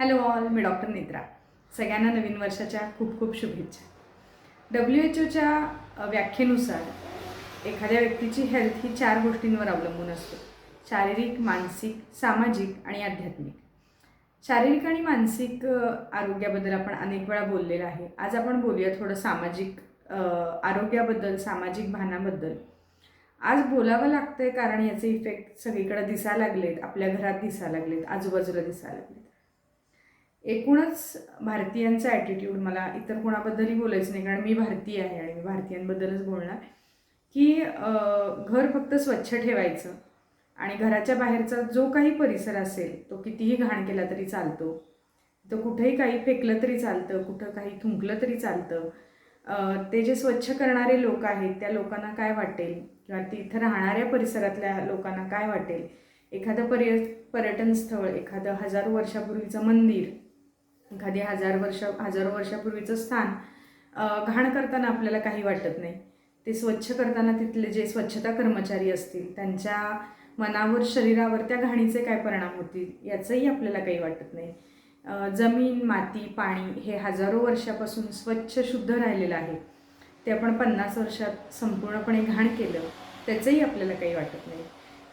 Hello all मी doctor Netra सगळ्यांना नवीन वर्षाच्या खूप खूप शुभेच्छा. डब्ल्यू एच ओच्या व्याख्येनुसार एखाद्या व्यक्तीची हेल्थ ही चार गोष्टींवर अवलंबून असते. शारीरिक मानसिक सामाजिक आणि आध्यात्मिक. शारीरिक आणि मानसिक आरोग्याबद्दल आपण अनेक वेळा बोललेलं आहे. आज आपण बोलूया थोडं सामाजिक आरोग्याबद्दल सामाजिक भानाबद्दल. आज बोलावं लागतं आहे कारण याचे इफेक्ट सगळीकडे दिसायला लागलेत आपल्या घरात दिसायला लागलेत आजूबाजूला दिसायला लागलेत. एकूणच भारतीयांचा ॲटिट्यूड मला इतर कोणाबद्दलही बोलायचं नाही कारण मी भारतीय आहे आणि मी भारतीयांबद्दलच बोलणार की घर फक्त स्वच्छ ठेवायचं आणि घराच्या बाहेरचा जो काही परिसर असेल तो कितीही घाण केला तरी चालतो. तो कुठेही काही फेकलं तरी चालतं कुठं काही थुंकलं तरी चालतं. ते जे स्वच्छ करणारे लोक आहेत त्या लोकांना काय वाटेल? किंवा तिथं राहणाऱ्या परिसरातल्या लोकांना काय वाटेल? एखादं पर्य पर्यटन स्थळ एखादं हजारो वर्षापूर्वीचं मंदिर एखादी हजार वर्ष हजारो वर्षापूर्वीचं स्थान घाण करताना आपल्याला काही वाटत नाही. ते स्वच्छ करताना तिथले जे स्वच्छता कर्मचारी असतील त्यांच्या मनावर शरीरावर त्या घाणीचे काय परिणाम होतील याचंही आपल्याला काही वाटत नाही. जमीन माती पाणी हे हजारो वर्षापासून स्वच्छ शुद्ध राहिलेलं आहे. ते आपण पन्नास वर्षात संपूर्णपणे घाण केलं त्याचंही आपल्याला काही वाटत नाही.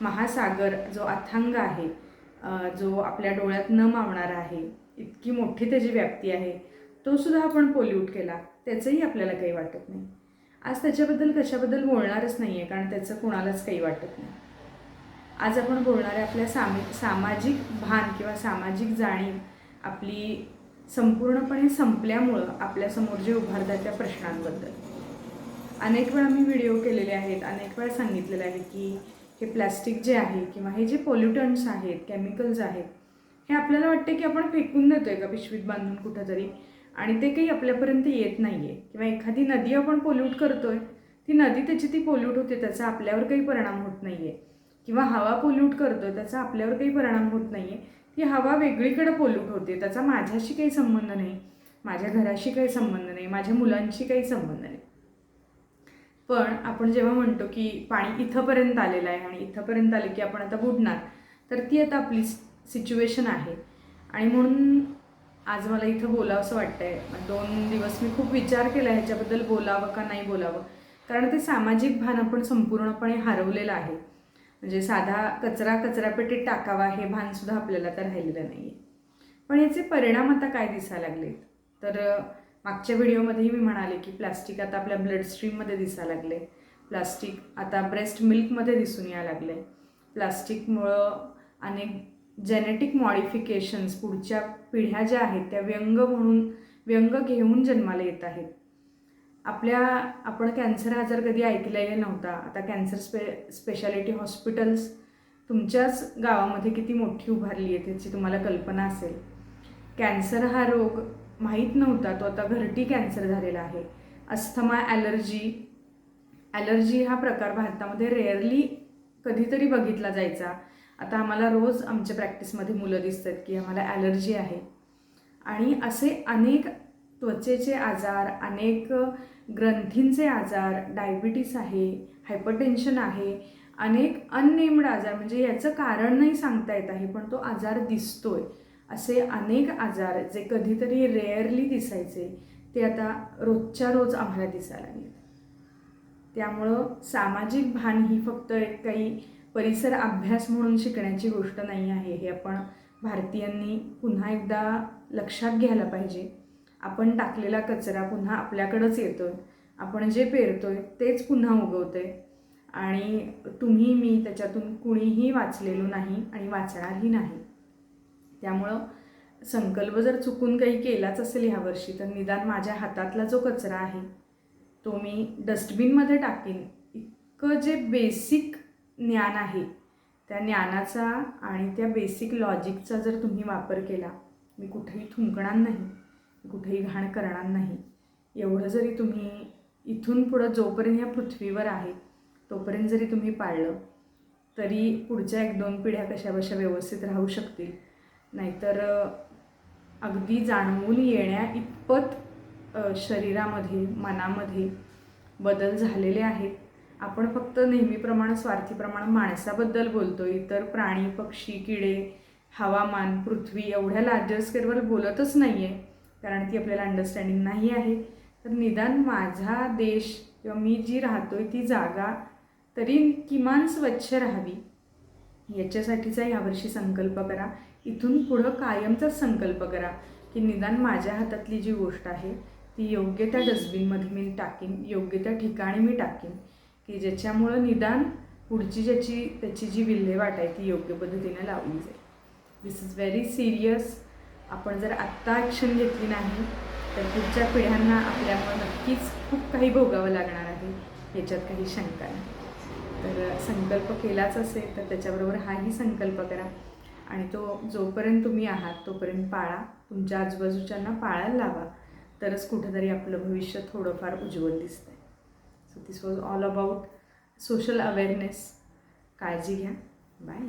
महासागर जो अथांग आहे जो आपल्या डोळ्यात न मावणारा आहे इतकी मोठी त्याची व्याप्ती आहे. तो सुद्धा आपण पोल्यूट केला. त्याचंही आपल्याला काही वाटत नाही. आज त्याच्याबद्दल कशाबद्दल बोलणारच नाही आहे कारण त्याचं कोणालाच काही वाटत नाही. आज आपण बोलणार आहे आपल्या सामी सामाजिक भान किंवा सामाजिक जाणीव आपली संपूर्णपणे संपल्यामुळं आपल्यासमोर जे उभारतात त्या प्रश्नांबद्दल. अनेक वेळा मी व्हिडिओ केलेले आहेत अनेक वेळा सांगितलेलं आहे की हे प्लॅस्टिक जे आहे किंवा हे जे पोल्युटंट्स आहेत केमिकल्स आहेत हे आपल्याला वाटते की आपण फेकून देतोय का पिशवीत बांधून कुठंतरी? आणि ते काही आपल्यापर्यंत येत नाही आहे किंवा एखादी नदी आपण पोल्यूट करतोय ती नदी त्याची ती पोल्यूट होते त्याचा आपल्यावर काही परिणाम होत नाही आहे किंवा हवा पोल्यूट करतोय त्याचा आपल्यावर काही परिणाम होत नाही आहे ती हवा वेगळीकडे पोल्यूट होते त्याचा माझ्याशी काही संबंध नाही माझ्या घराशी काही संबंध नाही माझ्या मुलांशी काही संबंध नाही. पण आपण जेव्हा म्हणतो की पाणी इथंपर्यंत आलेलं आहे आणि इथंपर्यंत आले की आपण आता बुडणार तर ती आता आपली सिच्युएशन आहे. आणि म्हणून आज मला इथं बोलावं असं आहे दोन दिवस मी खूप विचार केला ह्याच्याबद्दल बोलावं का नाही बोलावं. कारण ते सामाजिक भान आपण संपूर्णपणे हरवलेलं आहे. म्हणजे साधा कचरा कचरापेटीत टाकावा हे भानसुद्धा आपल्याला तर राहिलेलं नाही आहे पण याचे परिणाम आता काय दिसायला लागलेत? तर मागच्या व्हिडिओमध्येही मी म्हणाले की प्लास्टिक आता आपल्या ब्लड स्ट्रीममध्ये दिसायला लागले प्लास्टिक आता ब्रेस्ट मिल्कमध्ये दिसून यायला लागले प्लास्टिकमुळं अनेक जेनेटिक मॉडिफिकेशन्स पुढच्या पिढ्या ज्या आहेत त्या व्यंग म्हणून व्यंग घेऊन जन्माला येत आहेत. आपल्या आपण कॅन्सर आजार कधी ऐकलेला नव्हता. आता कॅन्सर स्पे स्पेशालिटी हॉस्पिटल्स तुमच्याच गावामध्ये किती मोठी उभारली आहे त्याची तुम्हाला कल्पना असेल. कॅन्सर हा रोग माहीत नव्हता तो आता घरटी कॅन्सर झालेला आहे. अस्थमा ॲलर्जी ॲलर्जी हा प्रकार भारतामध्ये रेअरली कधीतरी बघितला जायचा. आता आम्हाला रोज आमच्या प्रॅक्टिसमध्ये मुलं दिसतात की आम्हाला ॲलर्जी आहे. आणि असे अनेक त्वचेचे आजार अनेक ग्रंथींचे आजार डायबिटीस आहे हायपरटेन्शन आहे अनेक अननेम्ड आजार म्हणजे याचं कारण नाही सांगता येत आहे पण तो आजार दिसतोय. असे अनेक आजार जे कधीतरी रेअरली दिसायचे ते आता रोजच्या रोज आम्हाला दिसायला लागले त्यामुळं सामाजिक भान ही फक्त एक काही परिसर अभ्यास म्हणून शिकण्याची गोष्ट नाही आहे हे आपण भारतीयांनी पुन्हा एकदा लक्षात घ्यायला पाहिजे. आपण टाकलेला कचरा पुन्हा आपल्याकडंच येतो आहे आपण जे पेरतो आहे तेच पुन्हा उगवतोय. आणि तुम्ही मी त्याच्यातून कुणीही वाचलेलो नाही आणि वाचणारही नाही. त्यामुळं संकल्प जर चुकून काही केलाच असेल ह्यावर्षी तर निदान माझ्या हातातला जो कचरा आहे तो मी डस्टबिनमध्ये टाकीन. इतकं जे बेसिक ज्ञान आहे. त्या ज्ञानाचा आणि त्या बेसिक लॉजिकचा जर तुम्ही वापर केला मी कुठेही थुंकणार नाही कुठेही घाण करणार नाही. एवढं जरी तुम्ही इथून पुढं जोपर्यंत ह्या पृथ्वीवर आहे तोपर्यंत जरी तुम्ही पाळलं तरी पुढच्या एक दोन पिढ्या कशा बशा व्यवस्थित राहू शकतील. नाहीतर अगदी जाणवून येण्या इतपत शरीरामध्ये मनामध्ये बदल झालेले आहेत. आपण फक्त नेहमीप्रमाणे स्वार्थीप्रमाणे माणसाबद्दल बोलतो इतर प्राणी पक्षी किडे हवामान पृथ्वी एवढ्या लार्जर स्केलवर बोलतच नाही आहे कारण ती आपल्याला अंडरस्टँडिंग नाही आहे. तर निदान माझा देश किंवा मी जी राहतो आहे ती जागा तरी किमान स्वच्छ राहावी. याच्यासाठीचा यावर्षी संकल्प करा. इथून पुढं कायमचाच संकल्प करा की निदान माझ्या हातातली जी गोष्ट आहे ती योग्य त्या डस्टबिनमध्ये मी टाकीन योग्य त्या ठिकाणी मी टाकीन. की ज्याच्यामुळं निदान पुढची ज्याची त्याची जी विल्हेवाट आहे ती योग्य पद्धतीने लावली जाईल. दिस इज व्हेरी सिरियस आपण जर आत्ता ॲक्शन घेतली नाही तर पुढच्या पिढ्यांना आपल्यामुळं नक्कीच खूप काही भोगावं लागणार आहे. याच्यात काही शंका नाही. तर संकल्प केलाच असेल तर त्याच्याबरोबर हाही संकल्प करा. आणि तो जोपर्यंत तुम्ही आहात तोपर्यंत पाळा. तुमच्या आजूबाजूच्यांना पाळायला लावा. तरच कुठंतरी आपलं भविष्य थोडंफार उज्ज्वल दिसतं so this was all about social awareness काळजी घ्या बाय